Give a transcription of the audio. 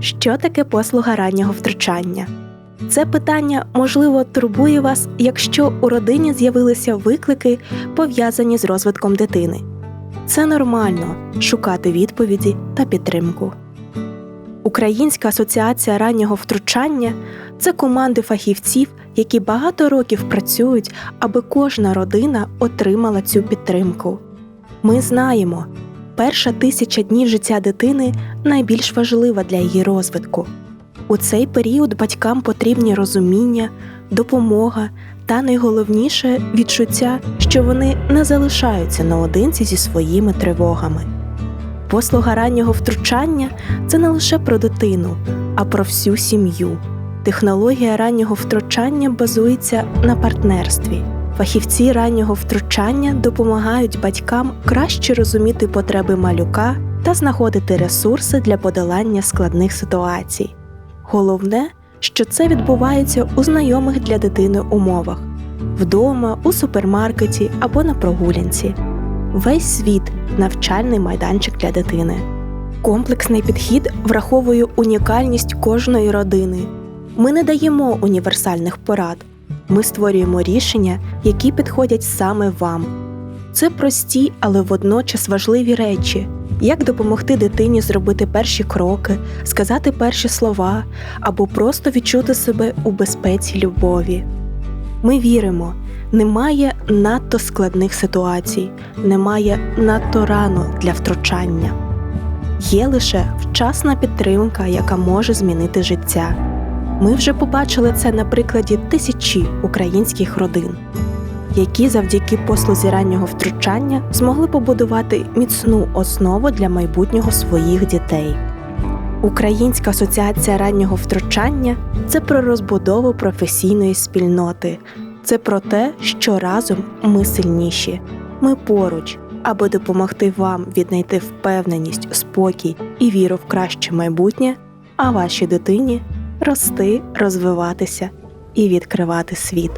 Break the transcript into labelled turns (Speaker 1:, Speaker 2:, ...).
Speaker 1: Що таке послуга раннього втручання? Це питання, можливо, турбує вас, якщо у родині з'явилися виклики, пов'язані з розвитком дитини. Це нормально шукати відповіді та підтримку. Українська асоціація раннього втручання це команди фахівців, які багато років працюють, аби кожна родина отримала цю підтримку. Ми знаємо, перша тисяча днів життя дитини найбільш важлива для її розвитку. У цей період батькам потрібні розуміння, допомога та найголовніше відчуття, що вони не залишаються наодинці зі своїми тривогами. Послуга раннього втручання це не лише про дитину, а про всю сім'ю. Технологія раннього втручання базується на партнерстві. Фахівці раннього втручання допомагають батькам краще розуміти потреби малюка та знаходити ресурси для подолання складних ситуацій. Головне, що це відбувається у знайомих для дитини умовах вдома, у супермаркеті або на прогулянці. Весь світ навчальний майданчик для дитини. Комплексний підхід враховує унікальність кожної родини. Ми не даємо універсальних порад, ми створюємо рішення, які підходять саме вам. Це прості, але водночас важливі речі, як допомогти дитині зробити перші кроки, сказати перші слова або просто відчути себе у безпеці любові. Ми віримо, немає надто складних ситуацій, немає надто рано для втручання. Є лише вчасна підтримка, яка може змінити життя. Ми вже побачили це на прикладі тисячі українських родин, які завдяки послузі раннього втручання змогли побудувати міцну основу для майбутнього своїх дітей. Українська асоціація раннього втручання це про розбудову професійної спільноти, це про те, що разом ми сильніші. Ми поруч, аби допомогти вам віднайти впевненість, спокій і віру в краще майбутнє, а вашій дитині рости, розвиватися і відкривати світ.